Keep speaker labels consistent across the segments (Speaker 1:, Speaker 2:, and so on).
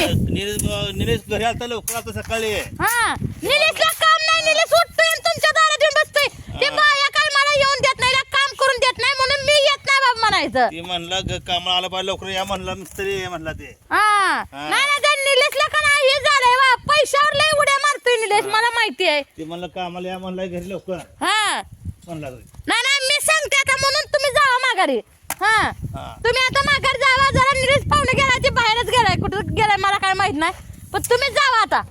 Speaker 1: तुम्ही?
Speaker 2: निलेश निलेश घरी आलता लवकर आता सकाळी.
Speaker 1: हा निलेशला काम नाही निलेश उठतोय आणि तुमच्या दारात येऊन बसतोय. ते. बाया काय मला येऊन देत नाही काम करून देत नाही म्हणून मी येत नाही बाबा म्हणायचं.
Speaker 2: ती म्हणला ग- कामाला आला पाहिजे लवकर या म्हणला मिस्त्री ये म्हणला ते.
Speaker 1: हा.
Speaker 2: हा.
Speaker 1: नाही ना त्या निलेशला का नाही हे झालंय वा पैशावर लय उड्या मारतोय निलेश मला माहिती आहे.
Speaker 2: ते म्हणलं कामाला या म्हणला घरी लवकर.
Speaker 1: हा.
Speaker 2: म्हणला
Speaker 1: नाही नाही मी सांगते आता म्हणून तुम्ही जावा माघारी. हा. तुम्ही आता माघारी जावा जरा निलेश पाहुणे गेला ते बाहेरच गेलाय. कुठं गेलाय मला काय माहीत नाही. पण तुम्ही जावा आता.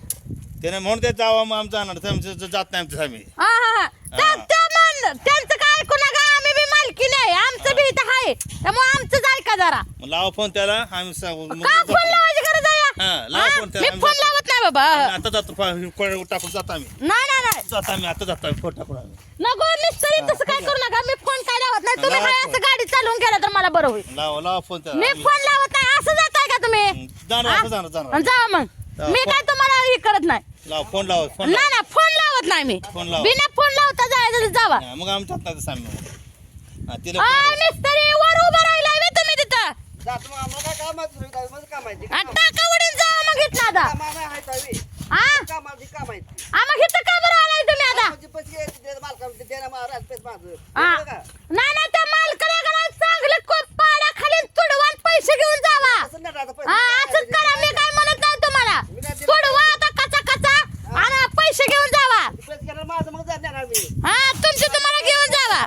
Speaker 2: त्याने म्हणून ते जावा मग आमचं जात नाही आमचं आम्ही.
Speaker 1: हा हा हा. मान- त्यांचं काय ऐकू नका. आम्ही बी मालकी नाही आमचं बी इथं आहे. त्यामुळे ऐका जरा.
Speaker 2: मग लावा फोन त्याला. आम्ही सांगू मग
Speaker 1: का
Speaker 2: जातो.
Speaker 1: फोन लावायची गरज आहे?
Speaker 2: हा,
Speaker 1: या?
Speaker 2: लावा
Speaker 1: हा?
Speaker 2: फोन त्याला,
Speaker 1: मी फोन. लावत नाही बाबा.
Speaker 2: आता जातो. टाकून जातो आम्ही.
Speaker 1: नाही नाही. नाही
Speaker 2: जातो आम्ही आता जातो आम्ही फोन टाकून आम्ही.
Speaker 1: नको मिस्त्री तसं काय करू नका. मी फोन काय लावत नाही. तुम्ही
Speaker 2: फोन.
Speaker 1: असं गाडी चालवून गेला तर मला बरं होईल.
Speaker 2: लावा लावा फोन त्याला.
Speaker 1: मी फोन लावत नाही. असं जाताय का तुम्ही?
Speaker 2: हं, जाणार
Speaker 1: हा?
Speaker 2: आता जाणार. जाणार
Speaker 1: जा मग.
Speaker 2: हा,
Speaker 1: मी काय तुम्हाला हे करत नाही.
Speaker 2: लावा फोन लावा फोन
Speaker 1: नाही
Speaker 2: लावा
Speaker 1: ना फोन लावत नाही मी.
Speaker 2: फोन लावा.
Speaker 1: बिना फोन लावता जायचं तर जावा.
Speaker 2: हा, मग आमच्यात नाही तसं आम्ही मग. हा, तिला
Speaker 1: आ,
Speaker 2: फोन-
Speaker 1: मिस्त्री वर उभा राहिलाय बे तुम्ही तिथं.
Speaker 3: जातो मग आम्हाला काय? काय माझं काम आहे.
Speaker 1: टाका उडीन जावा मग इथं आता.
Speaker 3: काम आहे.
Speaker 1: हा
Speaker 3: काम.
Speaker 1: आ, मग इथं का बरं?
Speaker 3: माझं.
Speaker 1: हा. नाही नाही त्या मालकाला का नाही चांगलं कोप पाडाखाली तुडवान पैसे घेऊन जावा? हा असंच करा मी काय म्हणत नाही तुम्हाला.
Speaker 3: मी काय ते-
Speaker 1: तुडवा आता कचा कचा आणि पैसे घेऊन जावा.
Speaker 3: मी.
Speaker 1: हा तुमचे तुम्हाला घेऊन जावा?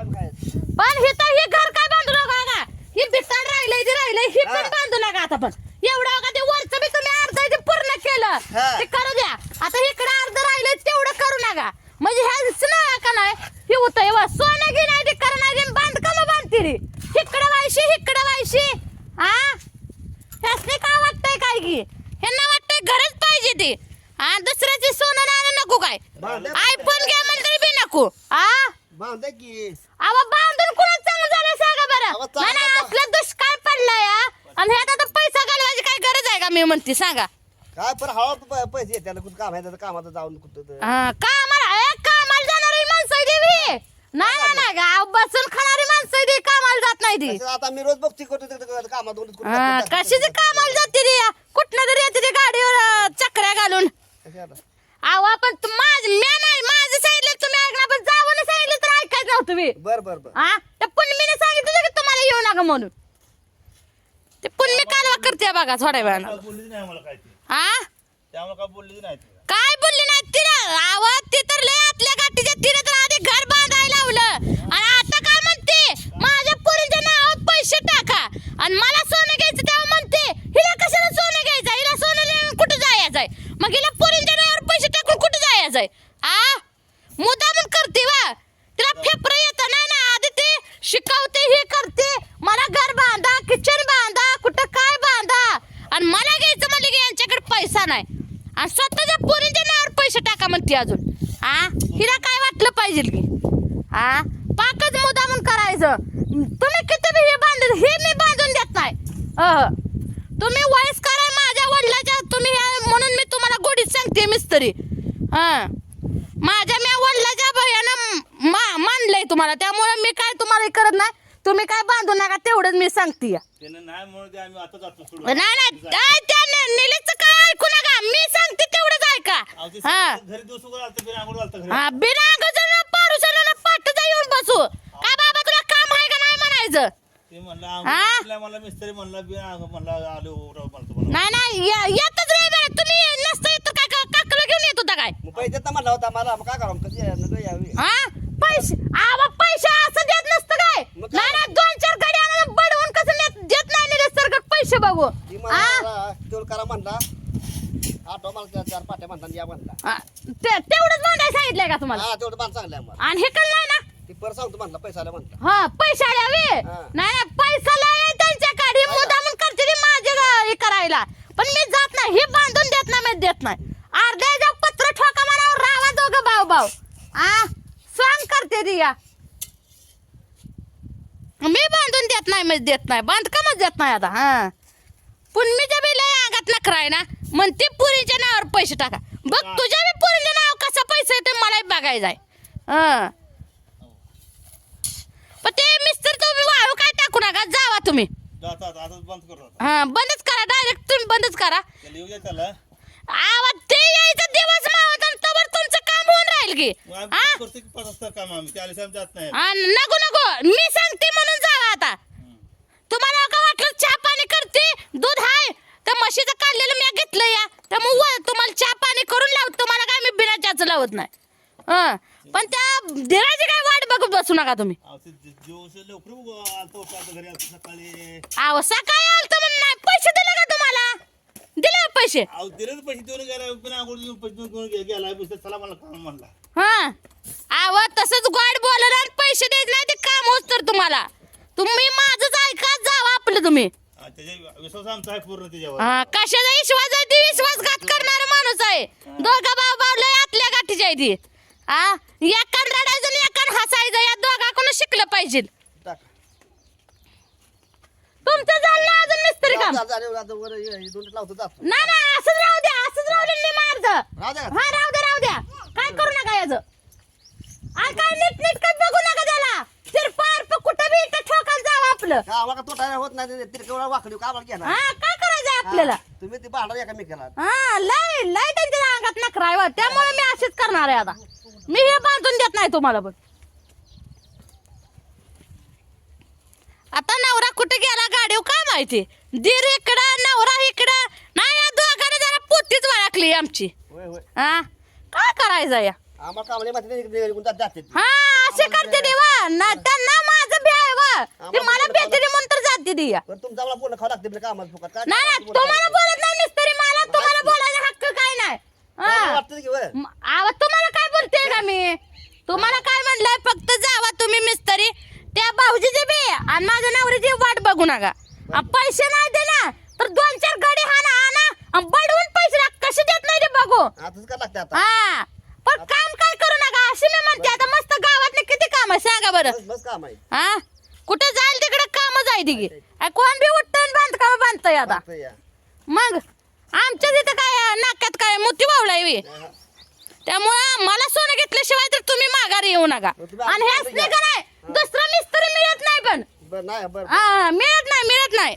Speaker 1: पण हे तर हे घर काय बांधू नका का ही बिस्तान राहिलंय ते राहिलंय हे पण
Speaker 3: हा.
Speaker 1: बांधू नका आता पण. एवढं का ते वरचं बी तुम्ही अर्ध पूर्ण केलं?
Speaker 3: हा.
Speaker 1: ते करू द्या आता इकडे अर्ध राहिलंय तेवढं करू नका म्हणजे ह्याच नाही का नाही हे होतंय वा सोनं घे नाही ते कर नाही ते बांधकाम बांधते रे इकडं व्हायशी व्हायशी हा? ह्यासने काय वाटतंय काय की ह्यांना वाटतंय घरच पाहिजे ते. हा दुसऱ्याचे सोनं नाणं नको काय.
Speaker 3: बांधा-
Speaker 1: आयफोन घ्या म्हणतरी बी नको. हा?
Speaker 3: बांधा की.
Speaker 1: अहो बांधून कुणाच चांगलं झालं सांगा बरं.
Speaker 3: चांगलं का?
Speaker 1: असलं दुष्काळ पडलाय हा. आणि ह्यात आता पैसा घालवायची काय गरज आहे का मी म्हणते सांगा.
Speaker 3: काय पण हवा पैसे येते त्याला कुठं काम आहे त्याचं कामाचं जाऊन कुठं तर.
Speaker 1: हा, ए, कामाला जाणारी माणसं आहे ती बी. नाही नाही नाही गाव बसून खाणारी माणसं आहे ती कामाला जात नाही ती
Speaker 3: आता मी रोज बघते तिकडं कामात कुठं
Speaker 1: हा. कशाची कामाला जाते ती कुठनं तरी येते ती गाडीवर अं, चकऱ्या घालून? अहो आपण तु- माझ मी नाही माझं सांगितलं तुम्ही ऐकलं पण जावं सांगितलं तर ऐकायचं नव्हतं मी
Speaker 3: बर बर बर.
Speaker 1: हा? त्या सांगितलं होतं की तुम्हाला येऊ नका म्हणून. ते पुण्मी कालवा करते बघा थोड्या वेळानं.
Speaker 2: काय बोललीच नाही आम्हाला काय ती.
Speaker 1: हा?
Speaker 2: त्यामुळे काय बोललीच नाही ती.
Speaker 1: काय बोलली नाही तिला? आवाज ती तर लय आतल्या गाठीच्या तिने तर आधी घर बांधायला लावलं आणि आता काय म्हणते माझ्या पोरीच्या नावावर पैसे टाका आणि मला सोनं घ्यायचं तेव्हा म्हणते हिला कशाला सोनं घ्यायचं हिला सोनं नेऊन कुठं जायचंय मग हिला पोरीच्या नावावर पैसे टाकून कुठं आ? मुद्दा करते वा. तिला फेपर येत नाही ना आधी ते शिकवते हे करते. मला घर बांधा किचन बांधा कुठं काय बांधा. आणि मला घ्यायचं म्हणलं की यांच्याकडे पैसा नाही. आणि स्वतःच्या पोरींच्या नावावर पैसे टाका म्हणते अजून. आ? हिला काय वाटलं पाहिजे की? आ? पाकच मुद्दा म्हणून करायचं. तुम्ही किती बी हे बांधून हे मी बांधून देत नाही. अह. तुम्ही वयस्कर आहे माझ्या वडिलाच्या तुम्ही म्हणून मी तुम्हाला गोडीत सांगते मिस्त्री. हा. माझ्या मी वडिलाच्या भयानं मा- मानलंय तुम्हाला. त्यामुळे मी काय तुम्हाला हे करत नाही. तुम्ही काय बांधू नका तेवढंच मी सांगते
Speaker 2: त्याने नाही म्हणून ते आम्ही आता जातो सोडून.
Speaker 1: नाही नाही काय त्या नि- निलेशचं काय ऐकू नका. मी सांगते तेवढंच ऐका.
Speaker 2: अहो, ते
Speaker 1: हा.
Speaker 2: सकाळी घरी दिवस उघड आलतं, घरी आंघोळ आलतं घरी.
Speaker 1: हा बिना अगोदर पारुसाला पाठचा येऊन बसू. काय बाबा तुला काम आहे का नाही म्हणायचं?
Speaker 2: ते म्हणलं
Speaker 1: हा?
Speaker 2: आंघोळ केल्या, मला मिस्त्री म्हणला बी आंघोळ म्हणला आलो राव म्हणतो मला.
Speaker 1: नाही नाही ये- येतच नाही बरं तुम्ही नसतं घेऊन येत होता काय?
Speaker 3: मग पैसे तर म्हणला होता मला. मग काय करावं? नको यावी.
Speaker 1: हा? पैसे? आवा पैसे असं देत नसतं काय?
Speaker 3: मग काय?
Speaker 1: नाही नाही दोन चार गाडी आणून बडवून कसं नेत- देत नाही निलेश सरकट पैसे बघू.
Speaker 3: ती
Speaker 1: हा?
Speaker 3: मला टोल करा म्हणला. आठव मला चार- चार पाट्या या म्हणला.
Speaker 1: हा, ते- तेवढंच बांधायला सांगितलंय का तुम्हाला?
Speaker 3: हा तेवढं मान चांगलं आहे मला
Speaker 1: आणि हे कळलं नाही ना?
Speaker 3: ती परत सांगतो म्हणला पैसा आला म्हणला.
Speaker 1: हा पैसे आल्यावे
Speaker 3: हा.
Speaker 1: नाही नाही पैसा लय त्यांच्याकडे मुद्दा म्हणून करते माझे हे करायला. पण मी जात नाही. हे बांधून देत नाही मी देत नाही. अर्ध्या दोघं भाऊ भाऊ. आ स्वांग करते ती या मी बांधून देत नाही मी देत नाही. बांधकामच देत नाही आता हा. पुन्मीच्या बी लय अंगात नखरा आहे ना म्हणते पुरीच्या नावावर पैसे टाका. बघ तुझ्या बी पुरीच्या नाव कसा पैसे येते मलाही बघायचं आहे. हा. पण ते मिस्टर तुम्ही वाळू काय टाकू नका जावा तुम्ही. हा बंदच करा डायरेक्ट तुम्ही बंदच करा.
Speaker 2: द्या
Speaker 1: आवाज ते यायचा दिवस की
Speaker 2: मग
Speaker 1: हा?
Speaker 2: आम्ही करतो की पाच वाजता काम आम्ही. त्याला आम्ही जात नाही.
Speaker 1: आ, नको नको. मी सांगते म्हणून जावा आता. तुम्हाला का वाटलं चहा पाणी करते? दूध हाय. त्या म्हशीचं काढलेलं मी घेतलं या. त्यामुळे व- तुम्हाला चहा पाणी करून लावत तुम्हाला काय मी बिना चहाचं लावत नाही. हं. पण त्या धीराची काय वाट बघत बसू नका तुम्ही.
Speaker 2: अहो, ते जे- जेवण लवकर उगो आलतो होतो आता घरी आता सकाळी.
Speaker 1: अहो सकाळी आलतं म्हणून नाही पैसे दिले का तुम्हाला? दिले पैसे.
Speaker 2: अहो पैसे देऊन गेला पण अगोदर देऊन पैसे देऊन घेऊन गे- गेला पैसे चला मला काम म्हणला.
Speaker 1: हा. आव तसंच गोड आणि पैसे द्यायचे नाही ते काम होत तर तुम्हाला. तुम्ही माझंच ऐका जावा आपलं तुम्ही.
Speaker 2: हा, त्याच्या विश्वास आमचा आहे पूर्ण त्याच्यावर.
Speaker 1: हा, कशाचा विश्वास आहे? ती विश्वासघात करणारा माणूस आहे. दोघा भाऊ भाऊ लय आतल्या गाठीची आहे ती हा एकान रडायचं आणि एकान हसायचं या दोघाकडून शिकलं पाहिजे. तुमचं झालं ना अजून मिस्त्री काम.
Speaker 3: जा- जा- जा- जा- वर हे दोन लावतो जातो
Speaker 1: नाही नाही असंच राहू द्या असंच राहू मी मारत.
Speaker 3: राहू द्या.
Speaker 1: हा राहू द्या राहू द्या. काय करू नका याचं? आ, काय नीट नीट बघू नका त्याला. तिरपार कुठं बी इथं ठोकायला जावं आपलं.
Speaker 3: का आम्हाला तोटा होत नाही तिरकवळ वाकडी का आम्हाला घेणार.
Speaker 1: हा काय करायचं आपल्याला?
Speaker 3: हा, तुम्ही ती भांडा एकामेकाला.
Speaker 1: हा लय लय त्यांच्या अंगात नखरा आहे बा. त्यामुळे मी अशीच करणार आहे आता. मी हे बांधून देत नाही तुम्हाला पण. आता नवरा कुठे गेला काय माहिती? दीर इकडं नवरा इकडं. नाही या दोघांना जरा पोतीच वळखली आमची.
Speaker 3: होय होय.
Speaker 1: हा? काय करायचं या?
Speaker 3: आम्हाला कामाला माहिती नाही इकडे निघून जात- जाते. ती.
Speaker 1: हा असे करते ना त्यांना माझं बी आहे वा. ते मला भेटते म्हणून तर जाते या.
Speaker 3: पण तुमचं आम्हाला बोलणं खावं लागते आपल्या कामाला फुकट? काय
Speaker 1: नाही नाही, तुम्हाला बोलत नाही मिस्त्री मला तुम्हाला बोलायचा हक्क काय नाही.
Speaker 3: आम्हाला
Speaker 1: हा
Speaker 3: वाटतं की होय.
Speaker 1: म- आवा तुम्हाला काय बोलते का मी? तुम्हाला काय म्हणलंय? फक्त जावा तुम्ही मिस्त्री. त्या भाऊजीची बी आणि माझ्या नवरीची वाट बघू नका. आ, पैसे नाही दिला तर दोन चार गाडी हाना आणा. आणि बडवून पैसे टाक. कसे देत नाही ते बघू?
Speaker 3: आताच काय लागते आता?
Speaker 1: हा. पण काम काय करू नका अशी मी म्हणते आता मस्त गावात किती काम आहे सांगा बरं.
Speaker 3: बस बस काम आहे
Speaker 1: हा? कुठं जाईल तिकडे काम जाय तिघे. कोण बी उठतं बांधकाम बांधतंय आता.
Speaker 3: या.
Speaker 1: मग आमच्या तिथं काय नाक्यात काय बी
Speaker 3: हा.
Speaker 1: त्यामुळं मला सोनं घेतल्याशिवाय तर तुम्ही माघारी येऊ नका.
Speaker 3: मग तुम्ही
Speaker 1: आणि
Speaker 3: आमच्या
Speaker 1: हेच
Speaker 3: घरी
Speaker 1: नाही
Speaker 3: या.
Speaker 1: का नाही दुसरा मिस्त्री मिळत नाही पण.
Speaker 3: बरं नाही बरं
Speaker 1: हा मिळत नाही मिळत नाही.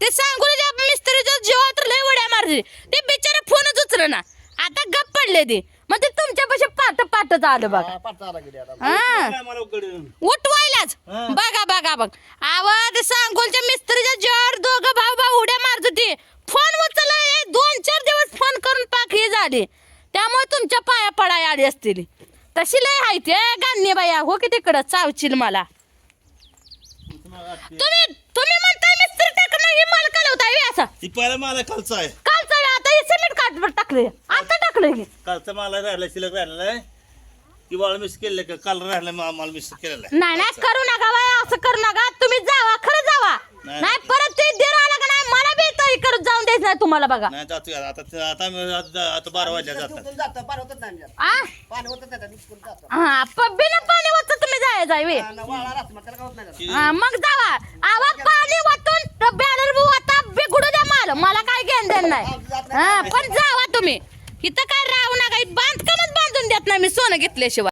Speaker 1: ते सांगून मिस्त्रीच्या जीवा तर लय उड्या मारते. ते बिचारे फोनच उचल ना आता गप पडले ते. मग ते तुमच्यापाशी पाट पाटच आलं बघा.
Speaker 3: पाठ गेली आता.
Speaker 1: हा.
Speaker 2: मला
Speaker 1: उठवायलाच. बघा बघा बघ. आवाज सांगोलच्या मिस्त्रीच्या जोर दोघं भाऊ भाऊ उड्या मारत होती. फोन उचलला हे दोन चार दिवस फोन करून पाक हे झाले. त्यामुळे तुमच्या पाया पडाय आली असतील. तशी लय हाय ते गान्य बाया हो की तिकडं चावशील मला. तुम्ही तुम्ही म्हणताय मिस्त्री टाकणं हे मला कळवताय व्हय असं?
Speaker 2: ती पहिला मला खालचा आहे.
Speaker 1: कालचं व्हय, आता हे सिमेंट काट टाकले आता टाकलं हे.
Speaker 2: कालचा मला राहिला शिल्लक राहिलेला आहे. ती वाळ मिस केलं का? काल राहिला मा- मला मिस केलेला आहे.
Speaker 1: नाही नाही करू नका बाय असं करू नका. तुम्ही जावा खरं जावा.
Speaker 2: नाही.
Speaker 1: नाही परत ते दीर आला का नाही मला बी तरी करत जाऊन द्यायचं नाही तुम्हाला बघा.
Speaker 2: नाही जातो आता आता आता मी आता आता बारा वाजल्या जातात.
Speaker 3: उचलून जातं पाणी होतच नाही आमच्यात.
Speaker 1: आ?
Speaker 3: पाणी होतच नाही त्यात, उचलून जातं.
Speaker 1: हा प- बिना पाणी वाचत तुम्ही जाय जाय
Speaker 3: ना, वाळा राहतो, मग त्याला काय होत नाही त्याला.
Speaker 1: हा मग जावा. आवा पाणी वाटून बॅनर आता बिघडू द्या माल. मला काय घेण देण नाही. हा पण जावा तुम्ही. इथं काय राहू नका. बांधकामच बांधून देत नाही मी सोनं घेतल्याशिवाय.